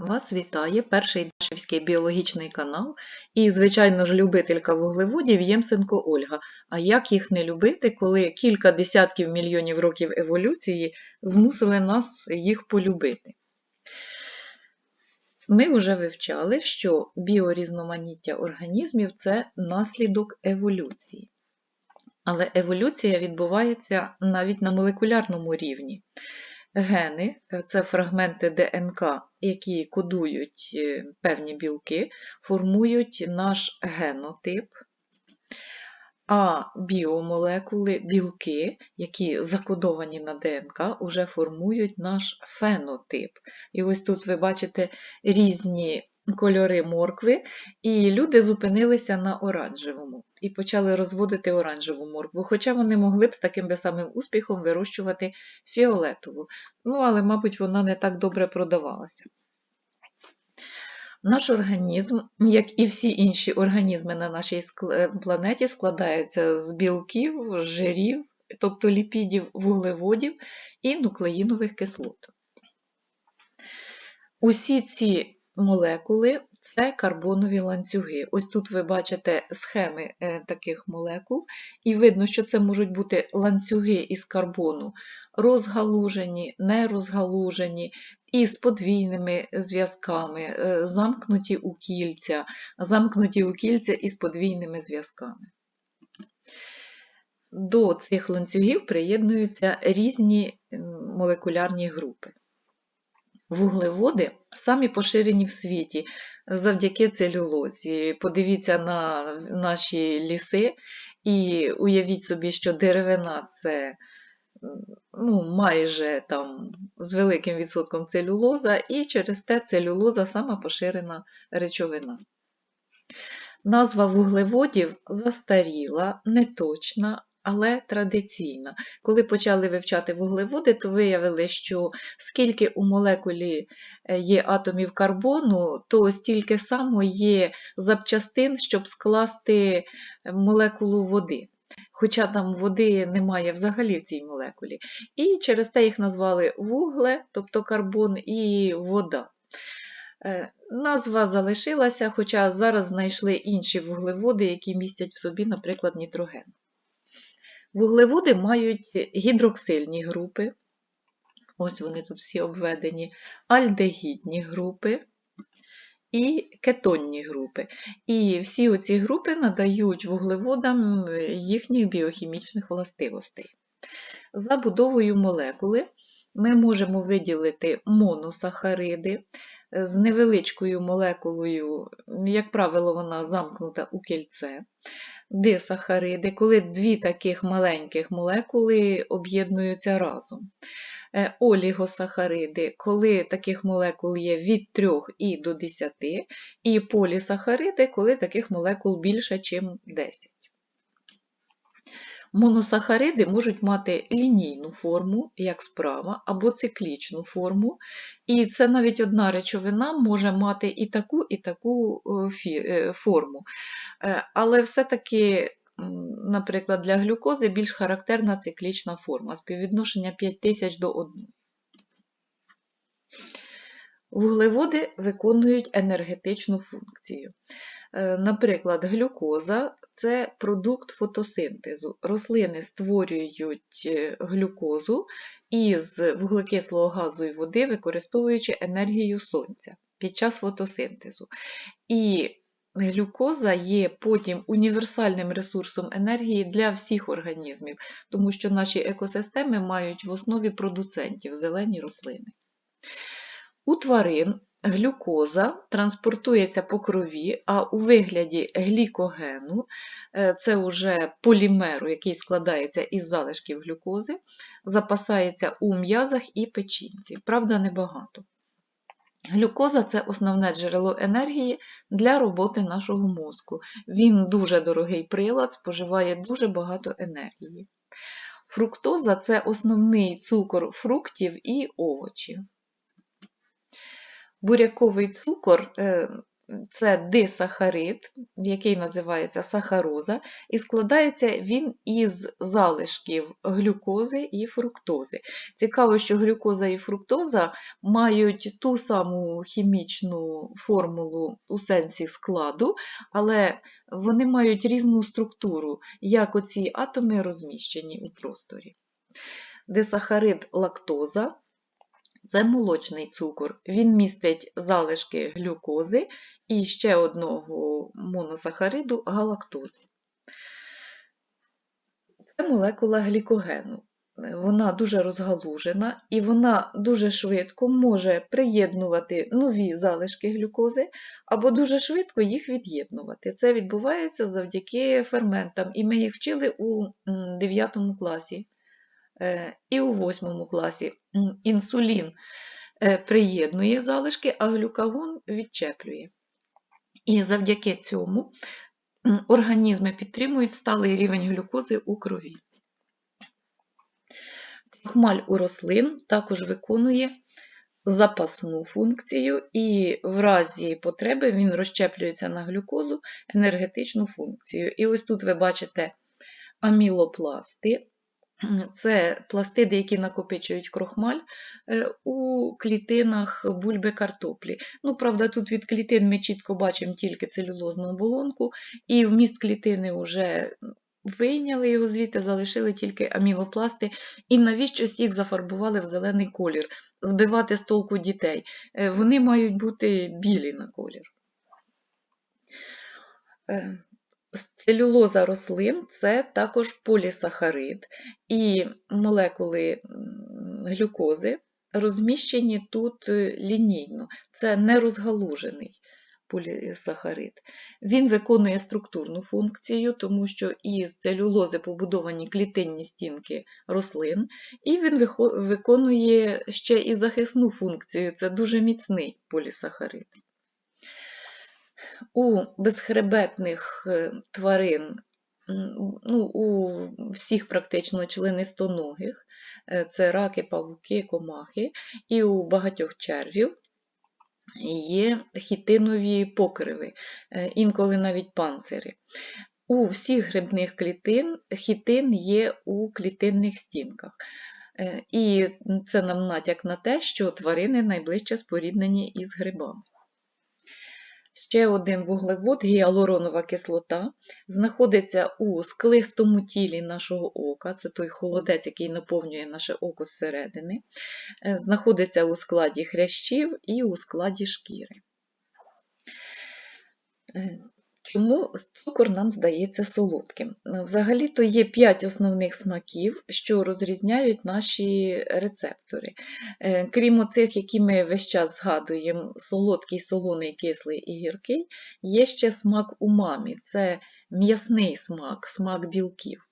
Вас вітає перший Дашівський біологічний канал і, звичайно ж, любителька вуглеводів Ємсенко Ольга. А як їх не любити, коли кілька десятків мільйонів років еволюції змусили нас їх полюбити? Ми вже вивчали, що біорізноманіття організмів це наслідок еволюції. Але еволюція відбувається навіть на молекулярному рівні. Гени це фрагменти ДНК, які кодують е, певні білки, формують наш генотип, а біомолекули, білки, які закодовані на ДНК, уже формують наш фенотип. І ось тут ви бачите різні кольори моркви, і люди зупинилися на оранжевому і почали розводити оранжеву моркву, хоча вони могли б з таким би самим успіхом вирощувати фіолетову. Ну, але, мабуть, вона не так добре продавалася. Наш організм, як і всі інші організми на нашій планеті, складається з білків, жирів, тобто ліпідів, вуглеводів і нуклеїнових кислот. Усі ці молекули це карбонові ланцюги. Ось тут ви бачите схеми е, таких молекул, і видно, що це можуть бути ланцюги із карбону, розгалужені, нерозгалужені, і з подвійними зв'язками, е, замкнуті у кільця, замкнуті у кільця із подвійними зв'язками. До цих ланцюгів приєднуються різні молекулярні групи. Вуглеводи самі поширені в світі завдяки целюлозі. Подивіться на наші ліси і уявіть собі, що деревина це ну, майже там з великим відсотком целюлоза, і через те целюлоза сама поширена речовина. Назва вуглеводів застаріла, неточна, але традиційна. Коли почали вивчати вуглеводи, то виявили, що скільки у молекулі е, є атомів карбону, то стільки само є запчастин, щоб скласти молекулу води. Хоча там води немає взагалі в цій молекулі. І через те їх назвали вугле, тобто карбон, і вода. Е, назва залишилася, хоча зараз знайшли інші вуглеводи, які містять в собі, наприклад, нітроген. Вуглеводи мають гідроксильні групи, ось вони тут всі обведені, альдегідні групи і кетонні групи. І всі оці групи надають вуглеводам їхніх біохімічних властивостей. За будовою молекули ми можемо виділити моносахариди з невеличкою молекулою, як правило, вона замкнута у кільце дисахариди, коли дві таких маленьких молекули об'єднуються разом. Е, олігосахариди, коли таких молекул є від 3 і до 10, і полісахариди, коли таких молекул більше, ніж 10. Моносахариди можуть мати лінійну форму, як справа, або циклічну форму, і це навіть одна речовина може мати і таку, і таку е, е, форму. Е, але все-таки, наприклад, для глюкози більш характерна циклічна форма, співвідношення 5000 до 1. Вуглеводи виконують енергетичну функцію. Наприклад, глюкоза це продукт фотосинтезу. Рослини створюють е, глюкозу із вуглекислого газу і води, використовуючи енергію сонця під час фотосинтезу. І глюкоза є потім універсальним ресурсом енергії для всіх організмів, тому що наші екосистеми мають в основі продуцентів зелені рослини. У тварин Глюкоза транспортується по крові, а у вигляді глікогену, е, це вже полімеру, який складається із залишків глюкози, запасається у м'язах і печінці. Правда, небагато. Глюкоза це основне джерело енергії для роботи нашого мозку. Він дуже дорогий прилад, споживає дуже багато енергії. Фруктоза це основний цукор фруктів і овочів. Буряковий цукор е, це дисахарид, який називається сахароза, і складається він із залишків глюкози і фруктози. Цікаво, що глюкоза і фруктоза мають ту саму хімічну формулу у сенсі складу, але вони мають різну структуру, як оці атоми розміщені у просторі. Дисахарид лактоза це молочний цукор. Він містить залишки глюкози і ще одного моносахариду галактози. Це молекула глікогену. Вона дуже розгалужена і вона дуже швидко може приєднувати нові залишки глюкози або дуже швидко їх від'єднувати. Це відбувається завдяки ферментам, і ми їх вчили у 9 класі і у 8 класі. Інсулін е, приєднує залишки, а глюкагон відчеплює. І завдяки цьому організми підтримують сталий рівень глюкози у крові. Крохмаль у рослин також виконує запасну функцію, і в разі потреби він розщеплюється на глюкозу енергетичну функцію. І ось тут ви бачите амілопласти. Це пластиди, які накопичують крохмаль е, у клітинах бульби картоплі. Ну, правда, тут від клітин ми чітко бачимо тільки целюлозну оболонку, і вміст клітини вже вийняли його звідти, залишили тільки амілопласти. І навіщось їх зафарбували в зелений колір, збивати з толку дітей. Е, вони мають бути білі на колір. Целюлоза рослин це також полісахарид, і молекули глюкози розміщені тут е, лінійно, це нерозгалужений полісахарид. Він виконує структурну функцію, тому що із целюлози побудовані клітинні стінки рослин, і він виконує ще і захисну функцію це дуже міцний полісахарид. У безхребетних е, тварин, ну, у всіх практично членистоногих, е, це раки, павуки, комахи, і у багатьох червів є хітинові покриви, е, інколи навіть панцири. У всіх грибних клітин хітин є у клітинних стінках. І це нам натяк на те, що тварини найближче споріднені із грибами. Ще один вуглевод, гіалуронова кислота, знаходиться у склистому тілі нашого ока, це той холодець, який наповнює наше око зсередини, е, знаходиться у складі хрящів і у складі шкіри. Е, Чому цукор нам здається солодким? Взагалі-то є 5 основних смаків, що розрізняють наші рецептори. Е, крім оцих, які ми весь час згадуємо: солодкий, солоний, кислий і гіркий, є ще смак умамі це м'ясний смак, смак білків.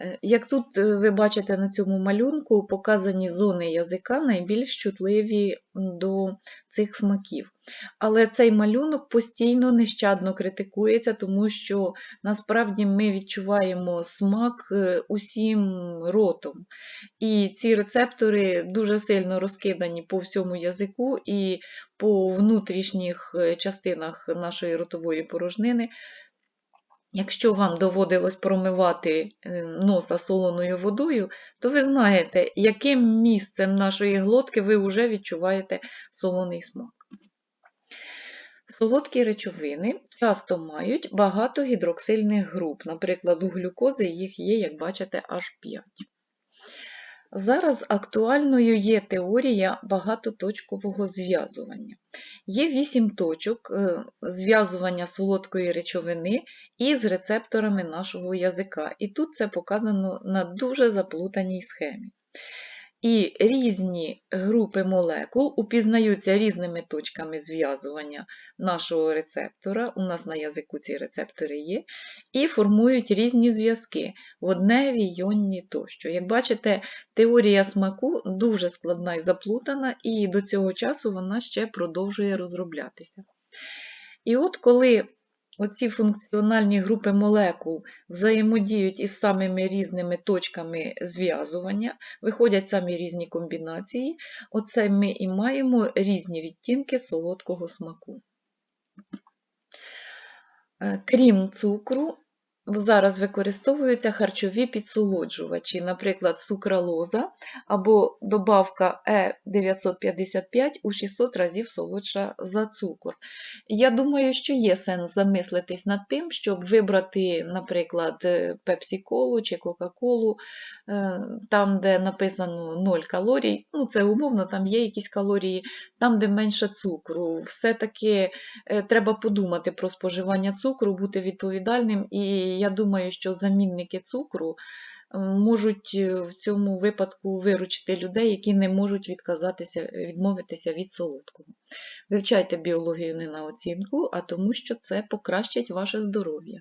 Е, як тут е, ви бачите на цьому малюнку, показані зони язика найбільш чутливі до цих смаків. Але цей малюнок постійно нещадно критикується, тому що насправді ми відчуваємо смак е, усім ротом. І ці рецептори дуже сильно розкидані по всьому язику і по внутрішніх частинах нашої ротової порожнини. Якщо вам доводилось промивати е, носа солоною водою, то ви знаєте, яким місцем нашої глотки ви вже відчуваєте солоний смак. Солодкі речовини часто мають багато гідроксильних груп, наприклад, у глюкози їх є, як бачите, аж 5. Зараз актуальною є теорія багатоточкового зв'язування. Є вісім точок е, зв'язування солодкої речовини із рецепторами нашого язика. І тут це показано на дуже заплутаній схемі. І різні групи молекул упізнаються різними точками зв'язування нашого рецептора, у нас на язику ці рецептори є, і формують різні зв'язки водневі, йонні тощо. Як бачите, теорія смаку дуже складна і заплутана, і до цього часу вона ще продовжує розроблятися. І от коли Оці функціональні групи молекул взаємодіють із самими різними точками зв'язування, виходять самі різні комбінації. Оце ми і маємо різні відтінки солодкого смаку. Е, Крім цукру, зараз використовуються харчові підсолоджувачі, наприклад, сукралоза або добавка Е955 у 600 разів солодша за цукор. Я думаю, що є сенс замислитись над тим, щоб вибрати, наприклад, пепсі-колу чи кока-колу, е, там, де написано 0 калорій, ну це умовно, там є якісь калорії, там, де менше цукру. Все-таки е, треба подумати про споживання цукру, бути відповідальним, і я думаю, що замінники цукру е, можуть е, в цьому випадку виручити людей, які не можуть відказатися, відмовитися від солодкого. Вивчайте біологію не на оцінку, а тому, що це покращить ваше здоров'я.